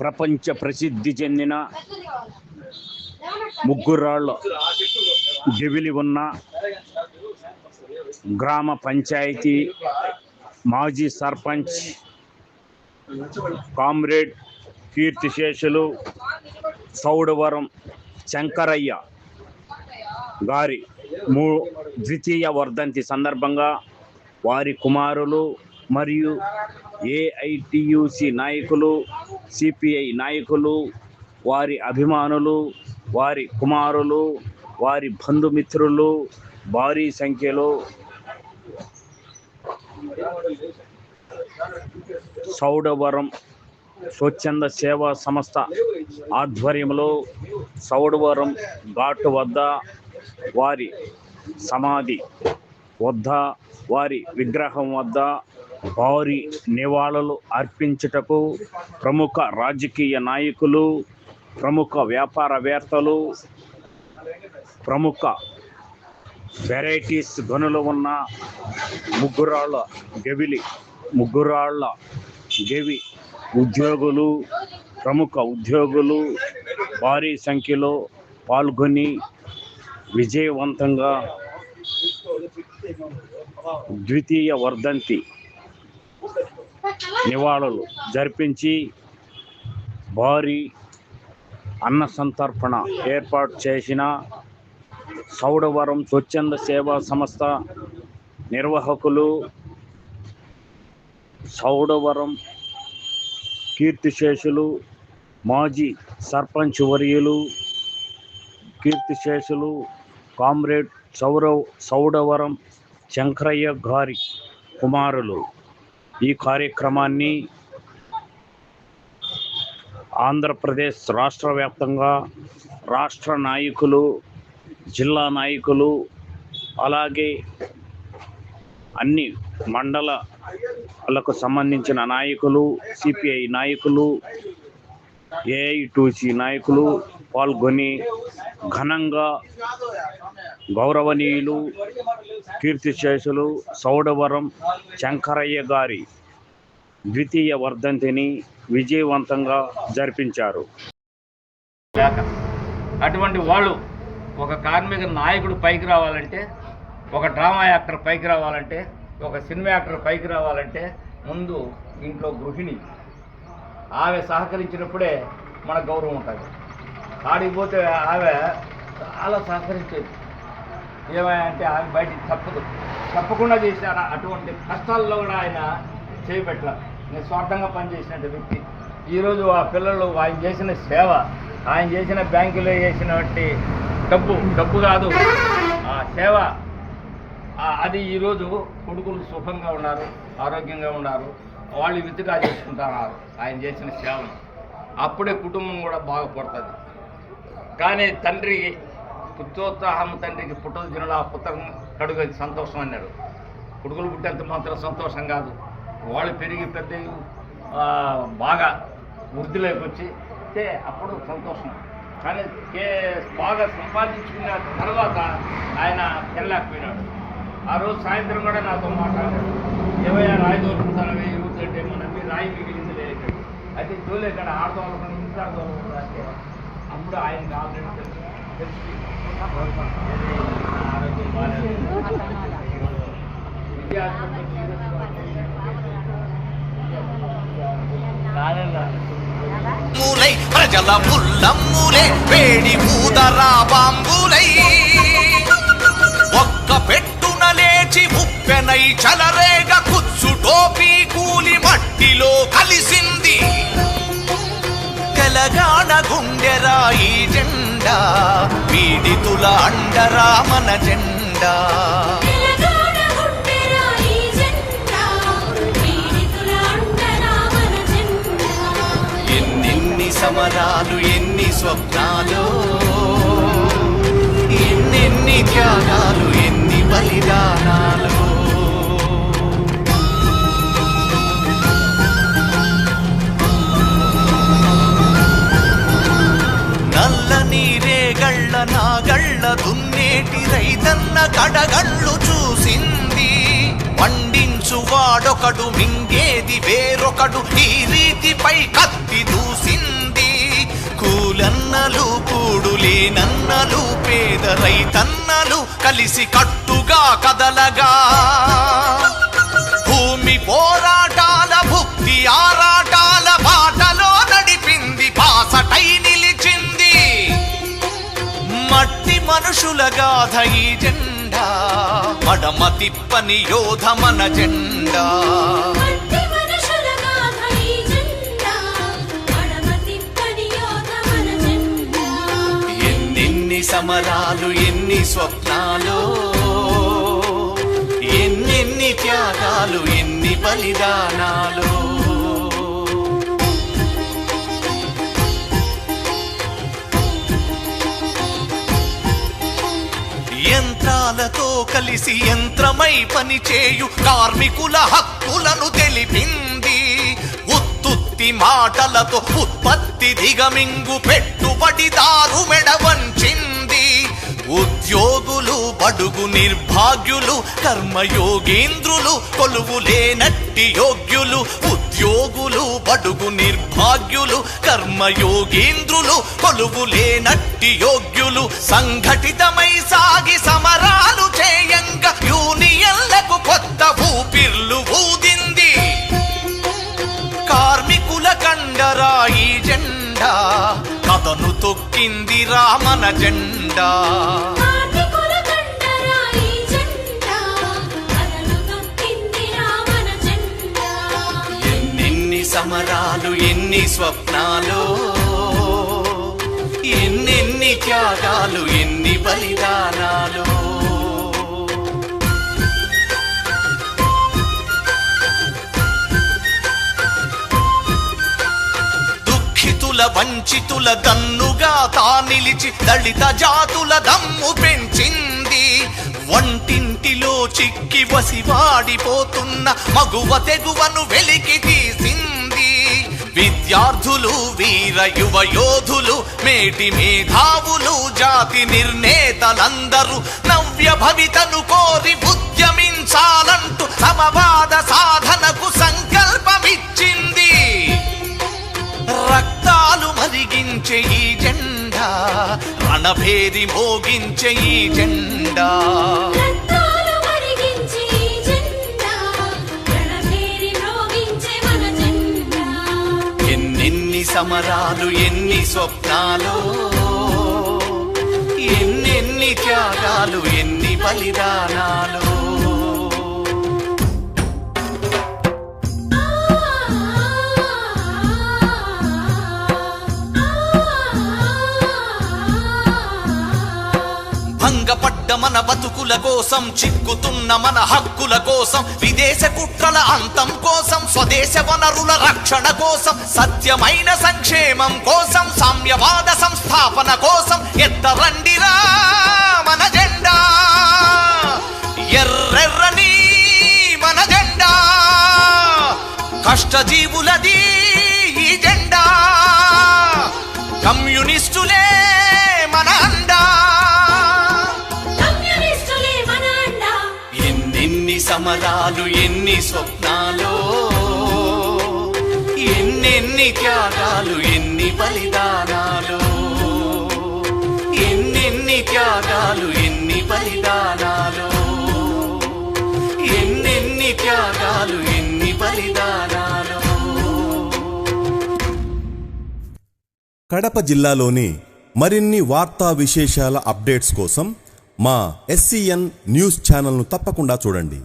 ప్రపంచ ప్రసిద్ధి చెందిన ముగ్గురాళ్ళ దివిలి ఉన్న గ్రామ పంచాయతీ మాజీ సర్పంచ్ కామ్రేడ్ కీర్తిశేషులు సౌడవరం శంకరయ్య గారి మూ ద్వితీయ వర్ధంతి సందర్భంగా వారి కుమారులు మరియు ఏఐటియుసి నాయకులు సిపిఐ నాయకులు వారి అభిమానులు వారి కుమారులు వారి బంధుమిత్రులు భారీ సంఖ్యలో సౌడవరం స్వచ్ఛంద సేవా సంస్థ ఆధ్వర్యంలో సౌడవరం ఘాటు వద్ద వారి సమాధి వద్ద వారి విగ్రహం వద్ద భారీ నివాళులు అర్పించుటకు ప్రముఖ రాజకీయ నాయకులు ప్రముఖ వ్యాపారవేత్తలు ప్రముఖ వెరైటీస్ గనులు ఉన్న ముగ్గురాళ్ళ గెవిలి ముగ్గురాళ్ళ గవి ఉద్యోగులు ప్రముఖ ఉద్యోగులు భారీ సంఖ్యలో పాల్గొని విజయవంతంగా ద్వితీయ వర్ధంతి నివాళులు జరిపించి భారీ అన్న సంతర్పణ ఏర్పాటు చేసిన సౌడవరం స్వచ్ఛంద సేవా సంస్థ నిర్వాహకులు సౌడవరం కీర్తిశేషులు మాజీ సర్పంచ్ వర్యులు కీర్తిశేషులు కామ్రేడ్ సౌరవ్ సౌడవరం శంకరయ్య గారి కుమారులు. ఈ కార్యక్రమాన్ని ఆంధ్రప్రదేశ్ రాష్ట్ర వ్యాప్తంగా రాష్ట్ర నాయకులు జిల్లా నాయకులు అలాగే అన్ని మండలాలకు సంబంధించిన నాయకులు సిపిఐ నాయకులు ఏఐటూసి నాయకులు పాల్గొని ఘనంగా గౌరవనీయులు కీర్తిశేషులు సౌడవరం శంకరయ్య గారి ద్వితీయ వర్ధంతిని విజయవంతంగా జరిపించారు. అటువంటి వాళ్ళు ఒక కార్మిక నాయకుడు పైకి రావాలంటే ఒక డ్రామా యాక్టర్ పైకి రావాలంటే ఒక సినిమా యాక్టర్ పైకి రావాలంటే ముందు ఇంట్లో గృహిణి ఆమె సహకరించినప్పుడే మన గౌరవం ఉంటుంది. ఆడికి పోతే ఆమె చాలా సహకరించేది. ఏమంటే ఆమె బయటికి తప్పదు. తప్పకుండా చేసిన అటువంటి కష్టాల్లో కూడా ఆయన చేయబెట్టాల నేను స్వార్థంగా పనిచేసినట్టు వ్యక్తి. ఈరోజు ఆ పిల్లలు ఆయన చేసిన సేవ ఆయన చేసిన బ్యాంకులో చేసినటువంటి డబ్బు డబ్బు కాదు. ఆ సేవ అది ఈరోజు కొడుకులు సుఖంగా ఉన్నారు ఆరోగ్యంగా ఉన్నారు. వాళ్ళు విత్తుగా చేసుకుంటున్నారు. ఆయన చేసిన సేవను. అప్పుడే కుటుంబం కూడా బాగుపడుతుంది. కానీ తండ్రి పుత్రోత్సాహం తండ్రికి పుట్టదు ఆ పుత్రం కడుగు సంతోషం అన్నాడు కొడుకులు పుట్టేంత మాత్రం సంతోషం కాదు. వాళ్ళు పెరిగి పెద్ద బాగా వృద్ధిలోకి వచ్చి అప్పుడు సంతోషం. కానీ కే బాగా సంపాదించుకున్న తర్వాత ఆయన తినలేకపోయినాడు. ఆ రోజు సాయంత్రం కూడా నాతో మాట్లాడాడు. ఏవయ్యా రాయి దొరుకుతాను వెయ్యి ఊరుతుంటే మన రాయి మిగిలింది లేదు అయితే జోలు ఇక్కడ ఆడదోలకుండా ఇంత ఆడదోలకుండా అంటే అప్పుడు ఆయనకి ఆల్రెడీ తెలుసు తెలుసుకున్నాం మూలై ప్రజల పుల్లమ్ములే వేడి పూదరా బాంబులై. ఒక్క పెట్టున లేచి ముప్పెనై చలరేగ కుచ్చు టోపీ కూలి మట్టిలో కలిసింది. తెలంగాణ గుండెరా ఈ జెండా పీడితుల అండరా మన జెండా. ఎన్నెన్ని సమరాలు ఎన్ని స్వప్నాలు ఎన్నెన్ని త్యాగాలు ఎన్ని బలిదానాలు. నాగళ్ళ దున్నేటి రైతన్న కడగళ్ళు చూసింది. పండించు వాడొకడు మింగేది వేరొకడు ఈ రీతిపై కత్తి దూసింది. కూలన్నలు కూడులేనన్నలు పేద రైతన్నలు కలిసి కట్టుగా కదలగా. భూమి పోరా మట్టి మనుషుల గాథ ఈ జెండా. మడమ తిప్పని యోధ మన జెండా. ఎన్నెన్ని సమరాలు ఎన్ని స్వప్నాలు ఎన్నెన్ని త్యాగాలు ఎన్ని బలిదానాలు. యంత్రాలతో కలిసి యంత్రమై పనిచేయు కార్మికుల హక్కులను తెలిపింది. ఉత్తుత్తి మాటలతో ఉత్పత్తి దిగమింగు పెట్టుబడిదారు మెడవంచింది ఉద్యోగులు బడుగు నిర్భాగ్యులు కర్మయోగేంద్రులు కొలువులేనట్టి యోగ్యులు ఉద్యోగ బడుగు నిర్భాగ్యులు కర్మయోగేంద్రులు కొలువు లేనట్టి యోగ్యులు సంఘటితమై సాగి సమరాలు చేయంగా యూనియన్లకు కొత్త ఊపిర్లు ఊదింది. కార్మికుల కండరాయి జెండా కథను తొక్కింది రామన జెండా. సమరాలు ఎన్ని స్వప్నాలు ఎన్నెన్ని త్యాగాలు ఎన్ని బలిదానాలు. దుఃఖితుల వంచితుల దన్నుగా తా నిలిచి దళిత జాతుల దమ్ము పెంచింది. చిక్కి వసివాడిపోతున్న మగువ తెగువను వెలికి తీసింది. విద్యార్థులు వీర యువ యోధులు మేటి మేధావులు జాతి నిర్ణేతలందరూ నవ్య భవితను కోరి ఉద్యమించాలంటూ సమవాద సాధనకు సంకల్పమిచ్చింది. రక్తాలు మరిగించే ఈ జెండా రణభేరి మోగించే ఈ జెండా. సమరాలు ఎన్ని స్వప్నాలు ఎన్నెన్ని త్యాగాలు ఎన్ని బలిదానాలు. మన బతుకుల కోసం చిక్కుతున్న మన హక్కుల కోసం విదేశ కుట్రల అంతం కోసం స్వదేశ వనరుల రక్షణ కోసం సత్యమైన సంక్షేమం కోసం సామ్యవాద సంస్థాపన కోసం ఎత్తరండిరా మన జెండా. ఎర్రెర్రని మన జెండా. కష్టజీవులది ఈ జెండా. కమ్యూనిస్టులే ఎన్నెన్ని ఎన్ని స్వప్నాలు? ఎన్నెన్ని త్యాగాలు ఎన్ని బలిదానాలు? ఎన్నెన్ని త్యాగాలు ఎన్ని బలిదానాలు? ఎన్నెన్ని త్యాగాలు ఎన్ని బలిదానాలు? కడప జిల్లాలోని మరిన్ని వార్తా విశేషాల అప్డేట్స్ కోసం మా ఎస్సీఎన్ న్యూస్ ఛానల్ను తప్పకుండా చూడండి.